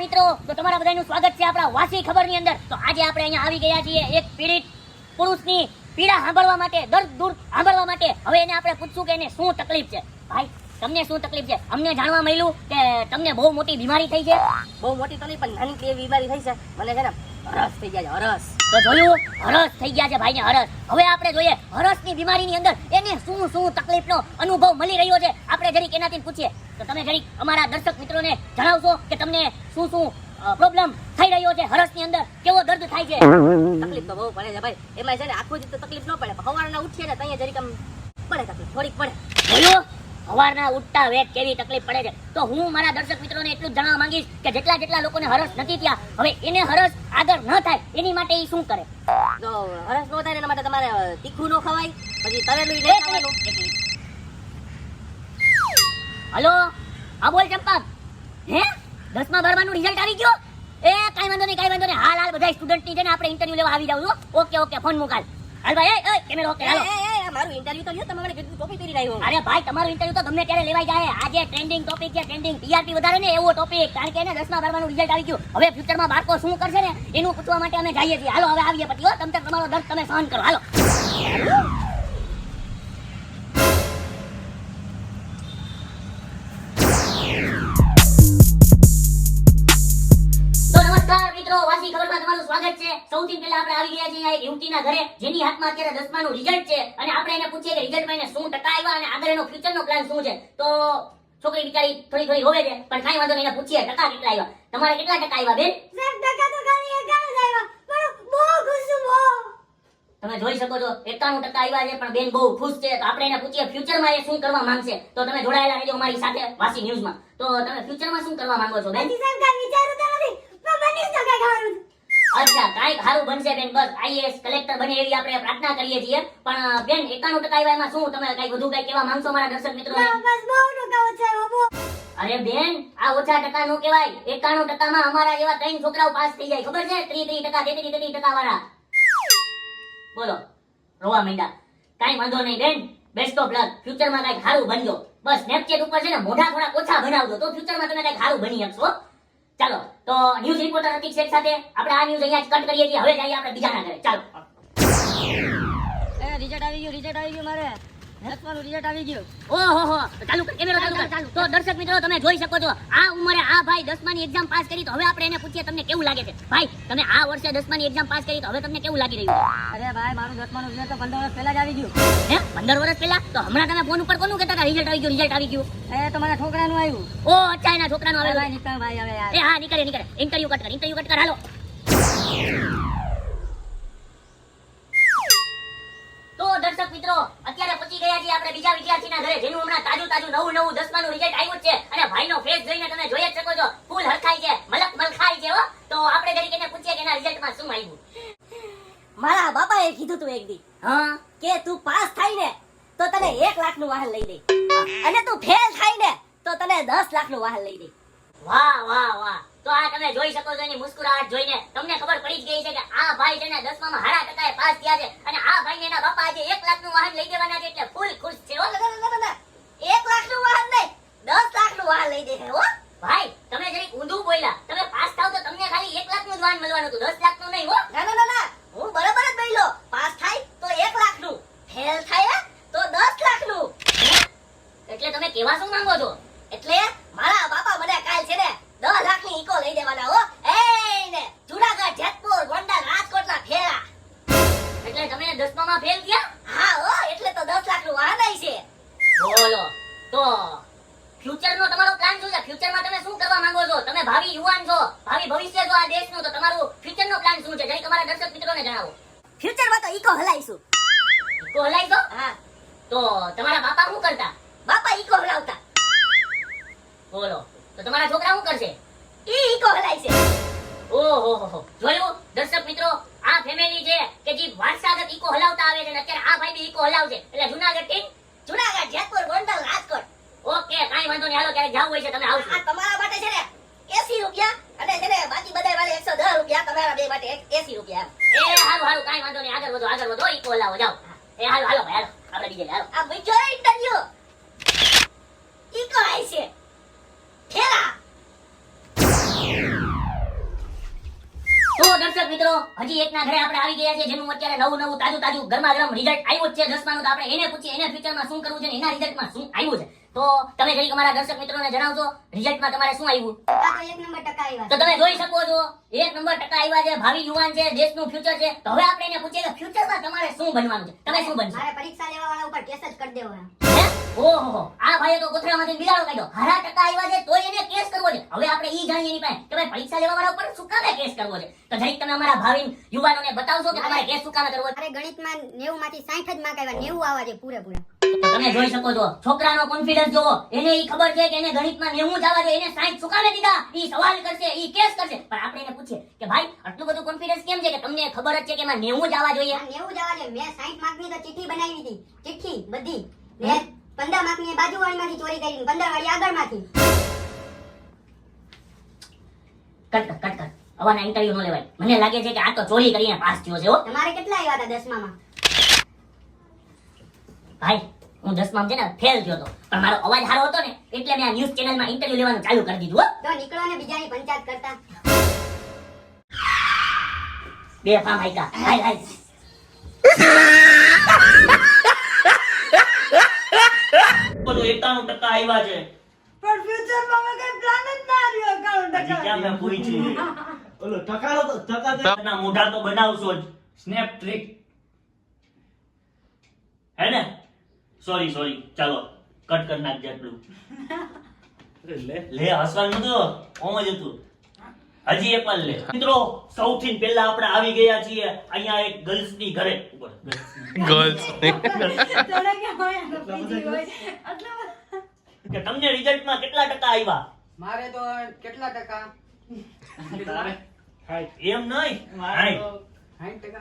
મિત્રો તો તમારા બધાનું સ્વાગત છે આપણા વાસી ખબરની અંદર. તો આજે આપણે અહીંયા આવી ગયા છીએ એક પીડિત પુરુષની પીડા સાંભળવા માટે દર્દ દૂર સાંભળવા માટે. હવે એને આપણે પૂછશું કે એને શું તકલીફ છે? ભાઈ તમને શું તકલીફ છે? અમને જાણવા મળ્યું કે તમને બહુ મોટી બીમારી થઈ છે. બહુ મોટી તો નહીં પણ નાની બીમારી થઈ છે. મને છે ને હરસ થઈ ગયા છે હરસ. તો જોયું હરસ થઈ ગયા છે ભાઈને હરસ. હવે આપણે જોઈએ હરસની બીમારીની અંદર એને શું શું તકલીફનો અનુભવ મળી રહ્યો છે? આપણે જરીક એનાથી પૂછીએ. તો તમે જરીક અમારા દર્શક મિત્રોને જણાવશો કે તમને શું શું પ્રોબ્લેમ થઈ રહ્યો છે હરસની અંદર? કેવો દર્દ થાય છે? તકલીફ તો બહુ પડે છે ભાઈ. એમાં છે ને આખું દિવસ તો તકલીફ ન પડે. સવારના ઉઠીએ ને ત્યાં જરીક પડે તકલીફ થોડીક પડે. બોલો સવારના ઉઠતા વેત કેવી તકલીફ પડે છે? તો હું મારા દર્શક મિત્રોને એટલું જ જણાવવા માંગીશ કે જેટલા જેટલા લોકોને હરસ નથી થયા હવે એને હરસ આગળ ન થાય એની માટે એ શું કરે? તો હરસ ન થાય એના માટે તમારે તીખું ન ખવાય પછી તળેલું ન એક હલો? હા બોલ ચંપક હે? દસમા બારમાનું રિઝલ્ટ આવી ગયું? એ કાંઈ વાંધો નહીં કાંઈ વાંધો નહીં. હાલ હાલ બધા સ્ટુડન્ટની છે ને આપણે ઇન્ટરવ્યુ લેવા આવી જાવ ઓકે ઓકે ફોન મુકાલ. હાલ ભાઈ એ, એ કેમેરો ઓકે હાલો મારું ઇન્ટરવ્યુ તો લ્યો તમે મને કેટલું ટોપી પહેરી રહ્યો અરે ભાઈ તમારું ઇન્ટરવ્યુ તો ગમે ત્યારે લેવાઈ જાય? આજે ટ્રેન્ડિંગ ટોપિક છે ટ્રેન્ડિંગ ટીઆરપી વધારે ને એવો ટોપિક કારણ કે એને દસમા બારમાનું રિઝલ્ટ આવી ગયું. હવે ફ્યુચરમાં બાળકો શું કરશે ને એનું પૂછવા માટે અમે જઈએ છીએ. હાલો હવે આવીએ પછી હો. તમે તમારો દર્દ તમે સહન કરો. હાલો. સૌથી પહેલા આપણે આવી ગયા છીએ એક યુવતીના ઘરે જેની હાથમાં અત્યારે દસમાનું રિઝલ્ટ છે. અને આપણે એને પૂછીએ કે રિઝલ્ટમાં એને શું ટકા આવ્યા અને આગળ એનો ફ્યુચરનો પ્લાન શું છે? તો છોકરી બિચારી થોડી થોડી હોવે છે પણ કાંઈ વાંધો નહીં એને પૂછીએ ટકા કેટલા આવ્યા. તમારે કેટલા ટકા આવ્યા બેન? તમે જોઈ શકો છો એકાણું ટકા આવ્યા છે પણ બેન બહુ ખુશ છે. તો આપણે એને પૂછીએ ફ્યુચરમાં એ શું કરવા માંગશે? તો તમે જોડાયેલા રહેજો અમારી સાથે વાસી ન્યૂઝમાં. તો તમે ફ્યુચરમાં શું કરવા માંગો છો બેન? અચ્છા કાંઈક સારું બનશે બેન બસ. આઈએએસ કલેક્ટર બને એવી આપણે પ્રાર્થના કરીએ છીએ. પણ બેન એકાણું ટકા એવામાં શું? તમે કઈ વધુ કઈ કહેવા માંગશો મારા દર્શક મિત્રોને અરે બેન આ ઓછા ટકા નો કહેવાય. એકાણું ટકામાં અમારા એવા ત્રણ છોકરાઓ પાસ થઈ જાય. ખબર છે? ત્રી ત્રી ટકા તેત્રી તેત્રી ટકા વાળા બોલો. રોવા માંડ્યા. કાંઈ વાંધો નહીં બેન. બેસ્ટ ઓફ લક ફ્યુચરમાં કંઈક સારું બનજો બસ સ્નેપચેટ ઉપર છે ને મોઢા થોડા ઓછા બનાવજો તો ફ્યુચરમાં તમે કઈ સારું બની શકશો. ચાલો, તો ન્યૂઝ રિપોર્ટર અતિક શેખ સાથે. આપણે આ ન્યૂઝ અહીંયા કટ કરીએ છીએ. હવે જઈએ આપણે બીજાના ઘરે. ચાલો. રિઝલ્ટ આવી ગયું રિઝલ્ટ આવી ગયું મારે. દસમાનું રિઝલ્ટ આવી ગયું. ઓહો ચાલુ કર કેમેરો ચાલુ કર. તો દર્શક મિત્રો તમે જોઈ શકો છો આ ઉંમરે આ ભાઈ દસમાની એક્ઝામ પાસ કરી તો હવે આપણે એને પૂછીએ તમને કેવું લાગે છે. ભાઈ તમે આ વર્ષે દસમાની એક્ઝામ પાસ કરી તો હવે તમને કેવું લાગી રહ્યું અરે ભાઈ મારું દસમાનું રિઝલ્ટ તો પંદર વર્ષ પહેલા જ આવી ગયું. હે? પંદર વર્ષ પહેલા? તો હમણાં તમે ફોન ઉપર કોનું કહેતા હતા? રિઝલ્ટ આવી ગયું રિઝલ્ટ આવી ગયું. એ તો મારા છોકરાનું આવ્યું. ઓ અચ્છા એના છોકરાનું અરે ભાઈ નીકળ ભાઈ હવે યાર. એ હા નીકળે નીકળે. ઇન્ટરવ્યુ કટ કર ઇન્ટરવ્યુ કટ કર હાલો. બીજા વિદ્યાર્થીના ઘરે જેનું હમણાં તાજું તાજું નવું નવું દસમાનું રિઝલ્ટ આવ્યું છે. અને ભાઈનો ફેસ જોઈને તમે જોઈ જ શકો છો. ફૂલ હરખાઈ છે મલક મલખાઈ છે હો. તો આપણે જરીક એને પૂછીએ કે એના રિઝલ્ટમાં શું આવ્યું. મારા બાપાએ કીધું તું એક દી હા? કે તું પાસ થાય ને તો તને એક લાખનું વાહન લઈ દે. અને તું ફેલ થાય ને તો તને દસ લાખનું વાહન લઈ દે. વાહ વાહ વાહ. તો આ તમે જોઈ શકો છો એની મુસ્કુરાહટ જોઈને. તમને ખબર પડી જ ગઈ છે કે આ ભાઈ છે ને દસમામાં હારા ટકાએ પાસ થયા છે અને આ ભાઈને એના બાપા આજે એક લાખનું વાહન લઈ દેવાના છે એટલે ફૂલ ખુશ છે હો. ના, ના, ના, ના. એક લાખનું વાહન નહીં. દસ લાખનું વાહન લઈ દે હો. ભાઈ તમે જરીક ઊંધું બોલ્યા. તમે પાસ થાવ તો તમને ખાલી એક લાખનું જ વાહન મળવાનું હતું. દસ લાખનું નહીં હો. ના ના ના ના. હું બરાબર જ બોલ્યો. પાસ થાય તો એક લાખનું ફેલ થાય તો દસ લાખનું એટલે તમે કેવા શું માંગો છો? એટલે છે ને? દસ લાખની ઈકો લઈ દેવાના હો. એ ને જુનાગઢ જેતપુર ગોંડલ રાજકોટ ના ફેરા એટલે તમે દસમામાં ફેલ થયા હા હો એટલે તો દસ લાખનું વાહન છે. બોલો. તો ફ્યુચરનો તમારો પ્લાન શું છે? ફ્યુચરમાં તમે શું કરવા માંગો છો? તમે ભાવિ યુવાન છો ભાવિ ભવિષ્ય છો આ દેશનું તો તમારું ફ્યુચરનો પ્લાન શું છે? જઈ તમારા દર્શક મિત્રોને જણાવો. ફ્યુચરમાં તો ઈકો હલાઈશું. ઈકો હલાઈ દો હા. તો તમારા બાપા શું કરતા? બાપા ઈકો હલાવતા. બોલો. તો તમારા છોકરા શું કરશે? ઈ ઈકો હલાઈ છે. ઓહો હો હો. જોયું? દર્શક મિત્રો આ ફેમિલી છે કે જે વારસાગત ઈકો હલાવતા આવે છે અત્યારે આ ભાઈ બી ઈકો હલાવશે. એટલે જુનાગઢથી જુનાગઢ જેતપુર ગોંડલ રાજકોટ. ઓકે કાઈ વાંધો નહીં. હાલો ક્યારે જવું હોય છે તમે આવશો. આ તમારા માટે છે ને 80 રૂપિયા અને છે ને બાકી બધા વાળે એકસો દસ રૂપિયા તમારા બે માટે એસી રૂપિયા એ હાલો હાલો કાઈ વાંધો નહીં. આગળ વધો આગળ વધો. ઈકો હલાવો જાઓ. એ હાલો હાલો ભાઈ હાલો. આપણે બીજે હાલો. આ બીજો ઇન્ટરવ્યુ ઈકો આઈ છે. ઠેલા હજી એકના ઘરે આપણે આવી ગયા છે જેનું અત્યારે નવું નવું તાજું તાજું ગરમા ગરમ છે દસમાનું. આપણે એને પૂછીએ, એને ફ્યુચરમાં શું કરવું છે એના રિઝલ્ટમાં શું આવ્યું છે? તો તમે જરીક અમારા દર્શક મિત્રોને જણાવજો રિઝલ્ટમાં તમારે શું આવ્યું આ તો એક નંબર ટકા આવ્યા તો તમે જોઈ શકો છો એક નંબર ટકા આવ્યા છે ભાવિ યુવાન છે દેશનું ફ્યુચર છે. તો હવે આપણે એને પૂછીએ કે ફ્યુચરમાં તમારે શું બનવાનું છે? તમે શું બનશો? મારે પરીક્ષા લેવા વાળા ઉપર કેસ જ કરી દેવો છે. આ ભાઈએ તો કોથળામાંથી બિલાડો કાઢ્યો. હારા ટકા આવ્યા છે તોય એને કેસ કરવો છે. હવે આપણે ઈ જાણીએ એની પાસે. કે ભાઈ પરીક્ષા લેવા વાળા ઉપર શું કામે કેસ કરવો છે? તો જરીક તમે અમારા ભાવિ યુવાનોને બતાવશો કે તમારે કેસ શું કામે કરવો મારે ગણિતમાં 90 માંથી 60 જ માર્ક આવ્યા. 90 આવવા છે પૂરેપૂરા. તમે જોઈ શકો છો. છોકરાનો કોન્ફિડન્સ જોવો. એને ઈ ખબર છે કે એને ગણિતમાં નેવું જ આવવા જોઈએ એને સાઈઠ શું દીધા. ઈ સવાલ કરશે ઈ કેસ કરશે. પણ આપણે એને પૂછીએ કે ભાઈ આટલું બધું કોન્ફિડન્સ કેમ છે કે તમને ખબર જ છે કે એમાં નેવું જ આવવા જોઈએ? આ 90 જ આવવા છે મેં 60 માર્કની તો ચિઠ્ઠી બનાવી હતી ચિઠ્ઠી બધી. મેં 15 માર્કની બાજુવાળીમાંથી ચોરી કરી 15 વાળી આગળમાંથી. કટ કટ કટ કર. આવાના ઇન્ટરવ્યુ નો લેવાય. મને લાગે છે કે આ તો ચોરી કરીને પાસ થયો છે હો. તમારે કેટલા આવ્યા હતા દસમામાં? ભાઈ હું દસમામાં છે ને ફેલ થયો હતો પણ મારો અવાજ સારો હતો ને એટલે મેં આ ન્યૂઝ ચેનલમાં ઇન્ટરવ્યુ લેવાનું ચાલુ કરી દીધું હો. તો નીકળો ને બીજાની પંચાયત કરતા. બે પા માઈકા હાય હાય. બધું એકાણું ટકા આવ્યા છે. પણ ફ્યુચરમાં મેં કઈ પ્લાન જ ના રહ્યો એકાઉન્ટ હજી ક્યાં મેં પૂરી છે? ઓલો ટકાનો તો ટકા તો એના મોઢા તો બનાવશો જ. સ્નેપ ટ્રિક હે ને? સોરી સોરી ચાલો કટ કરી નાખજે એટલું લે. લે હસવાનું તો ઓમ જ હતું. હજી એક વાર લે. મિત્રો સૌથી પહેલા આપણે આવી ગયા છીએ અહીંયા એક ગર્લ્સની ઘરે. ઉપર. ગર્લ્સ. કે તમને રિઝલ્ટ રિઝલ્ટમાં કેટલા ટકા આવ્યા? મારે તો કેટલા ટકા? એમ નહીં? ટકા.